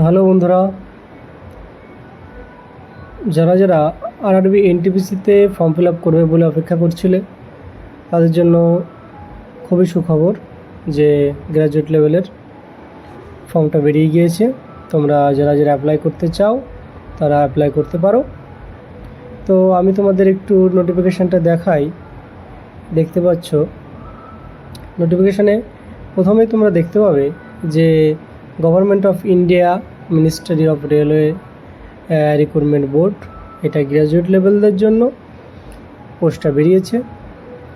Hello বন্ধুরা। যারা যারা আরআরবি এনটিপিসিতে ফর্ম ফিল আপ করবে বলে অপেক্ষা করছিলে, তাদের জন্য খুবই সুখবর যে গ্র্যাজুয়েট লেভেলের ফর্মটা বেরিয়ে গিয়েছে। তোমরা যারা যারা অ্যাপ্লাই করতে চাও, তারা অ্যাপ্লাই করতে পারো। তো আমি তোমাদের একটু নোটিফিকেশানটা দেখাই। দেখতে পাচ্ছ নোটিফিকেশানে প্রথমেই তোমরা দেখতে পাবে যে government of India ministry of railway recruitment board এটা গ্র্যাজুয়েট লেভেলদের জন্য পোস্টটা বেরিয়েছে।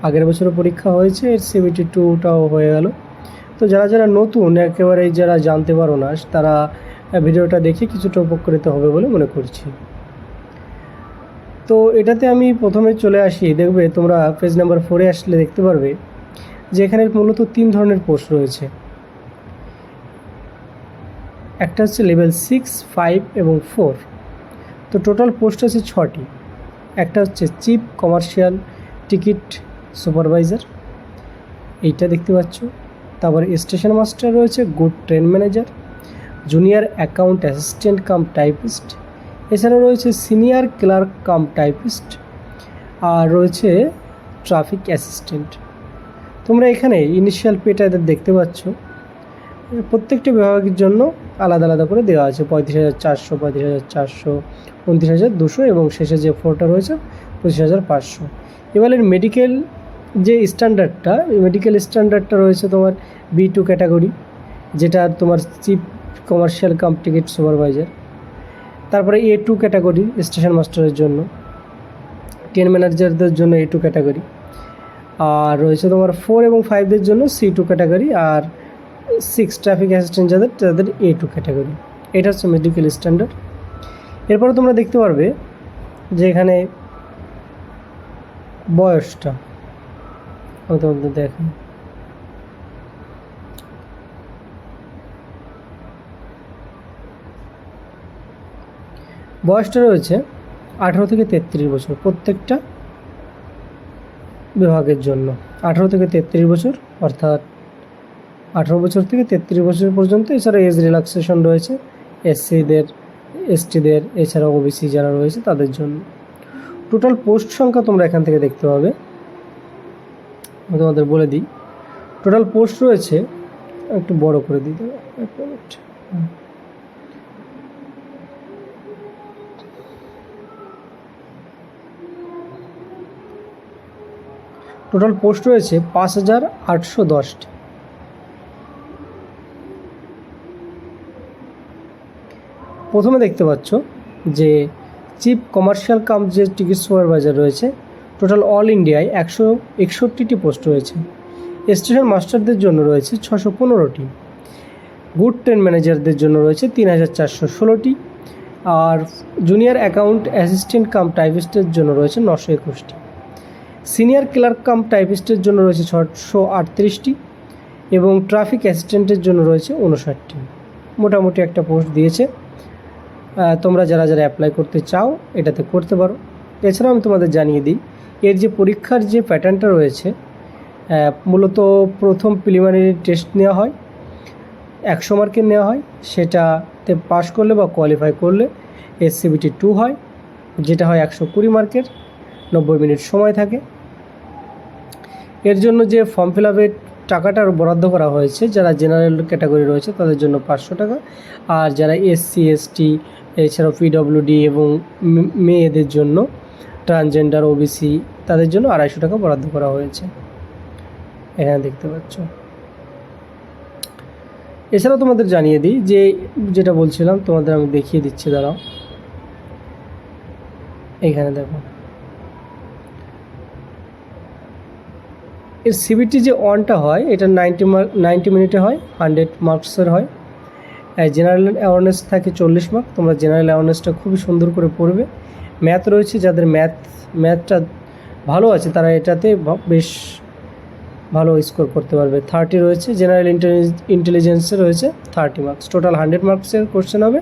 আগের বছরও পরীক্ষা হয়েছে, এর সিবিটি টুটাও হয়ে গেল। তো যারা যারা নতুন, একেবারে যারা জানতে পারো না, তারা ভিডিওটা দেখে কিছুটা উপকৃত হবে বলে মনে করছি। তো এটাতে আমি প্রথমে চলে আসি। দেখবে তোমরা পেজ নাম্বার ফোরে আসলে দেখতে পারবে যে এখানে মূলত তিন ধরনের পোস্ট রয়েছে। একটা হচ্ছে লেভেল সিক্স ফাইভ এবং ফোর তো টোটাল পোস্ট আছে ছটি। একটা হচ্ছে চিফ কমার্শিয়াল টিকিট সুপারভাইজার এইটা দেখতে পাচ্ছ। তারপরে স্টেশন মাস্টার রয়েছে good train manager junior account assistant cum typist এছাড়া রয়েছে সিনিয়র ক্লার্ক কাম টাইপিস্ট আর রয়েছে ট্রাফিক অ্যাসিস্ট্যান্ট তোমরা এখানে ইনিশিয়াল পেটা এদের দেখতে পাচ্ছ। প্রত্যেকটি বিভাগের জন্য আলাদা আলাদা করে দেওয়া আছে। পঁয়ত্রিশ হাজার চারশো, পঁয়ত্রিশ হাজার চারশো, উনত্রিশ হাজার দুশো এবং শেষে যে ফোরটা রয়েছে, পঁচিশ হাজার পাঁচশো। এবার এর মেডিকেল যে স্ট্যান্ডার্ডটা মেডিকেল স্ট্যান্ডার্ডটা রয়েছে তোমার বি টু ক্যাটাগরি যেটা তোমার chief commercial cum ticket supervisor তারপরে এ টু ক্যাটাগরি স্টেশন মাস্টারের জন্য ট্রেন ম্যানেজারদের জন্য এ টু ক্যাটাগরি আর রয়েছে তোমার ফোর এবং ফাইভদের জন্য সি টু ক্যাটাগরি আর সিক্স ট্রাফিক অ্যাসিস্ট্যান্ট যাদের, তাদের এ টু ক্যাটাগরি এটা হচ্ছে মেডিকেল স্ট্যান্ডার্ড এরপরে তোমরা দেখতে পারবে যে এখানে বয়সটা তোমাদের দেখাই। বয়সটা রয়েছে আঠেরো থেকে তেত্রিশ বছর প্রত্যেকটা বিভাগের জন্য। আঠেরো থেকে তেত্রিশ বছর, অর্থাৎ আঠেরো বছর থেকে তেত্রিশ বছর পর্যন্ত এছাড়া এজ রিল্যাক্সেশন রয়েছে। এসসিদের এসটিদের এছাড়া ওবিসি যারা রয়েছে তাদের জন্য। টোটাল পোস্ট সংখ্যা তোমরা এখান থেকে দেখতে পাবে। আমি তোমাদের বলে দিই। টোটাল পোস্ট রয়েছে, একটু বড় করে মিনিট টোটাল পোস্ট রয়েছে পাঁচ হাজার আটশো দশটি। প্রথমে দেখতে পাচ্ছ যে চিফ কমার্শিয়াল কাম যে টিকিট সুপারভাইজার রয়েছে। টোটাল অল ইন্ডিয়ায় একশো একষট্টিটি পোস্ট রয়েছে। স্টেশন মাস্টারদের জন্য রয়েছে ছশো পনেরোটি। গুড ট্রেন ম্যানেজারদের জন্য রয়েছে তিন হাজার চারশো ষোলোটি। আর জুনিয়র অ্যাকাউন্ট অ্যাসিস্ট্যান্ট কাম টাইপিস্টের জন্য রয়েছে নশো একুশটি। সিনিয়র ক্লার্ক কাম টাইপিস্টের জন্য রয়েছে ছশো আটত্রিশটি। এবং ট্রাফিক অ্যাসিস্ট্যান্টের জন্য রয়েছে উনষাটটি। মোটামুটি একটা পোস্ট দিয়েছে। তোমরা যারা যারা অ্যাপ্লাই করতে চাও, এটাতে করতে পারো। এছাড়াও আমি তোমাদের জানিয়ে দিই, এর যে পরীক্ষার যে প্যাটার্নটা রয়েছে মূলত প্রথম প্রিলিমিনারি টেস্ট নেওয়া হয়, একশো মার্কের নেওয়া হয়, সেটাতে পাশ করলে বা কোয়ালিফাই করলে এসসিবিটি টু হয়, যেটা হয় একশো কুড়ি মার্কের, নব্বই মিনিট সময় থাকে। এর জন্য যে ফর্ম ফিল আপের টাকাটা বরাদ্দ করা হয়েছে, যারা জেনারেল ক্যাটাগরি রয়েছে, তাদের জন্য পাঁচশো টাকা। আর যারা এসসি এসটি এছাড়াও পিডব্লিউডি এবং মেয়েদের জন্য ট্রান্সজেন্ডার ওবিসি তাদের জন্য আড়াইশো টাকা বরাদ্দ করা হয়েছে। এখানে দেখতে পাচ্ছ। এছাড়াও তোমাদের জানিয়ে দিই যে, যেটা বলছিলাম তোমাদের আমি দেখিয়ে দিচ্ছি, দাঁড়াও। এখানে দেখো। এর সিবিটি যে অনটা হয়, এটা নাইনটি মার্ক নাইনটি মিনিটে হয় হান্ড্রেড মার্কসের হয়। জেনারেল অ্যাওয়ারনেস থাকে চল্লিশ মার্ক তোমরা জেনারেল অ্যাওয়ারনেসটা খুবই সুন্দর করে পড়বে। ম্যাথ রয়েছে, যাদের ম্যাথ ম্যাথটা ভালো আছে, তারা এটাতে বেশ ভালো স্কোর করতে পারবে। থার্টি রয়েছে জেনারেল ইন্টেলিজেন্সে রয়েছে থার্টি মার্কস টোটাল হান্ড্রেড মার্কসের কোশ্চেন হবে।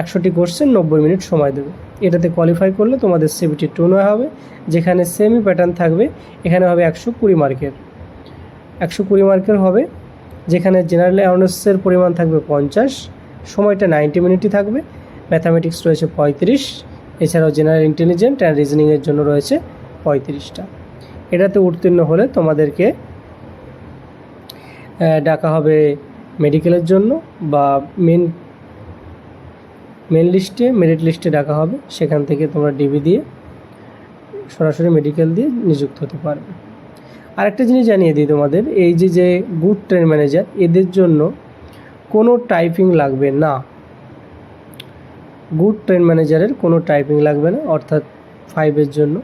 একশোটি কোশ্চেন নব্বই মিনিট সময় দেবে। এটাতে কোয়ালিফাই করলে তোমাদের সিবিটি টু নয় হবে। যেখানে সেমি প্যাটার্ন থাকবে, এখানে হবে একশো কুড়ি মার্কের একশো কুড়ি মার্কের হবে যেখানে জেনারেল অ্যাওয়ারনেসের পরিমাণ থাকবে পঞ্চাশ, সময়টা নাইনটি মিনিটই থাকবে ম্যাথামেটিক্স রয়েছে পঁয়ত্রিশ, এছাড়াও জেনারেল ইন্টেলিজেন্ট অ্যান্ড রিজনিংয়ের জন্য রয়েছে পঁয়ত্রিশটা। এটাতে উত্তীর্ণ হলে তোমাদেরকে ডাকা হবে মেডিকেলের জন্য বা মেন মেন লিস্টে মেরিট লিস্টে ডাকা হবে, সেখান থেকে তোমরা ডিবি দিয়ে সরাসরি মেডিকেল দিয়ে নিযুক্ত হতে পারবে। আরেকটা জিনিস জানিয়ে দিই তোমাদের, এই যে যে গুড ট্রেন ম্যানেজার এদের জন্য কোনো টাইপিং লাগবে না। গুড ট্রেন ম্যানেজারের কোনো টাইপিং লাগবে না, অর্থাৎ ফাইভের জন্য।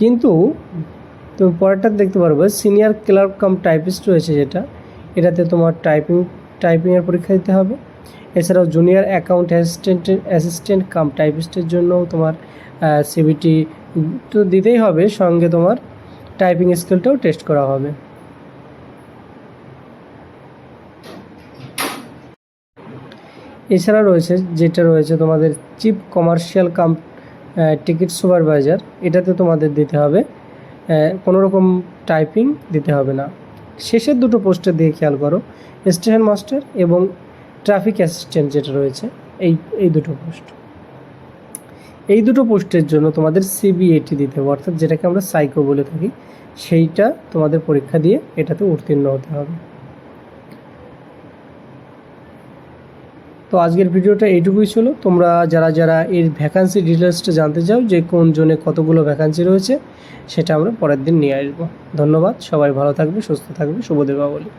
কিন্তু তুমি পরেরটা দেখতে পারবে সিনিয়র ক্লার্ক কাম টাইপিস্ট রয়েছে যেটা, এটাতে তোমার টাইপিং টাইপিংয়ের পরীক্ষা দিতে হবে। এছাড়াও junior account assistant assistant cum টাইপিস্টের জন্যও তোমার সিবিটি তো দিতেই হবে, সঙ্গে তোমার টাইপিং স্কিলটাও টেস্ট করা হবে। এছাড়া রয়েছে, যেটা রয়েছে তোমাদের chief commercial cum ticket supervisor এটাতে তোমাদের দিতে হবে কোনো রকম টাইপিং দিতে হবে না। শেষের দুটো পোস্টের দিকে খেয়াল করো স্টেশন মাস্টার এবং ট্রাফিক অ্যাসিস্ট্যান্ট যেটা রয়েছে, এই এই দুটো পোস্ট এই দুটো পোস্টের জন্য তোমাদের সিবিএটি দিতে হবে, অর্থাৎ যেটাকে আমরা সাইকো বলে থাকি, সেইটা তোমাদের পরীক্ষা দিয়ে এটাতে উত্তীর্ণ হতে হবে। তো আজকের ভিডিওটা এইটুকুই ছিল। তোমরা যারা যারা এর ভ্যাকান্সি ডিটেলসটা জানতে চাও, যে কোন জোনে কতগুলো ভ্যাকান্সি রয়েছে, সেটা আমরা পরের দিন নিয়ে আসব। ধন্যবাদ, সবাই ভালো থাকবে, সুস্থ থাকবে শুভদেবা বলি